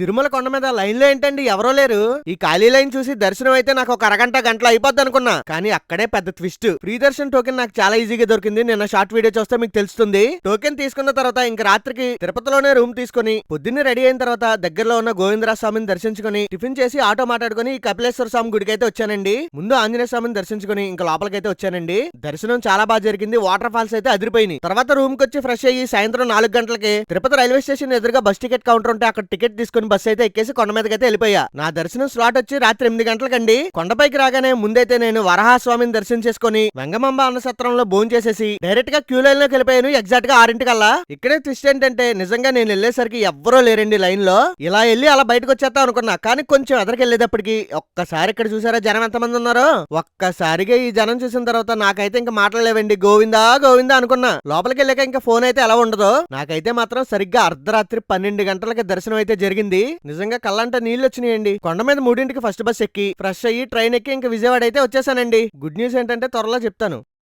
తిరుమల కొండ మీద లైన్లో ఏంటండి? ఎవరో లేరు. ఈ ఖాళీ లైన్ చూసి దర్శనం అయితే నాకు ఒక అరగంట గంటలు అయిపోద్ది అనుకున్నా. కానీ అక్కడే పెద్ద ట్విస్ట్. ఫ్రీ దర్శన్ టోకెన్ నాకు చాలా ఈజీగా దొరికింది. నిన్న షార్ట్ వీడియో చూస్తే మీకు తెలుస్తుంది. టోకెన్ తీసుకున్న తర్వాత ఇంక రాత్రికి తిరుపతిలోనే రూమ్ తీసుకుని పొద్దున్నే రెడీ అయిన తర్వాత దగ్గరలో ఉన్న గోవిందరా స్వామిని దర్శించుకుని టిఫిన్ చేసి ఆటో మాట్లాడుకుని ఈ కపిలేశ్వర స్వామి గుడికి అయితే వచ్చానండి. ముందు ఆంజనేయ స్వామిని దర్శించుకుని ఇంకా లోపలికైతే వచ్చానండి. దర్శనం చాలా బాగా జరిగింది. వాటర్ ఫాల్స్ అయితే అదిరిపోయినాయి. తర్వాత రూమ్కి వచ్చి ఫ్రెష్ అయ్యి సాయంత్రం నాలుగు గంటలకి తిరుపతి రైల్వే స్టేషన్ ఎదురుగా బస్ టికెట్ కౌంటర్ ఉంటే అక్కడ టికెట్ తీసుకుని బస్ అయితే ఎక్కేసి కొండ మీదకి అయితే వెళ్ళిపోయా. నా దర్శనం స్లాట్ వచ్చి రాత్రి ఎనిమిది గంటలకండి. కొండపైకి రాగానే ముందైతే నేను వరహాస్వామిని దర్శనం చేసుకుని వెంగమంబ అన్న సత్రంలో భోజనం చేసేసి డైరెక్ట్గా క్యూ లైన్లోకి వెళ్ళిపోయాను ఎగ్జాక్ట్గా ఆరింటికల్లా. ఇక్కడే ట్విస్ట్ ఏంటంటే నిజంగా నేను వెళ్ళేసరికి ఎవ్వరూ లేరండి లైన్లో. ఇలా వెళ్ళి అలా బయటకు వచ్చేద్దాం అనుకున్నా కానీ కొంచెం ఎదరికి వెళ్ళేటప్పటికి ఒక్కసారి ఇక్కడ చూసారా జనం ఎంతమంది ఉన్నారో? ఒక్కసారిగా ఈ జనం చూసిన తర్వాత నాకైతే ఇంకా మాట్లాడలేవండి గోవిందా గోవిందా అనుకున్నా. లోపలికి వెళ్ళాక ఇంకా ఫోన్ అయితే ఎలా ఉండదో? నాకైతే మాత్రం సరిగ్గా అర్ధరాత్రి పన్నెండు గంటలకి దర్శనం అయితే జరిగింది. నిజంగా కళ్ళంట నీళ్ళు వచ్చినాయండి కొండ మీద మూడింటికి ఫస్ట్ బస్ ఎక్కి ఫ్రెష్ అయ్యి ట్రైన్ ఎక్కి ఇంకా విజయవాడ అయితే వచ్చేసానండి. గుడ్ న్యూస్ ఏంటంటే త్వరలో చెప్తాను.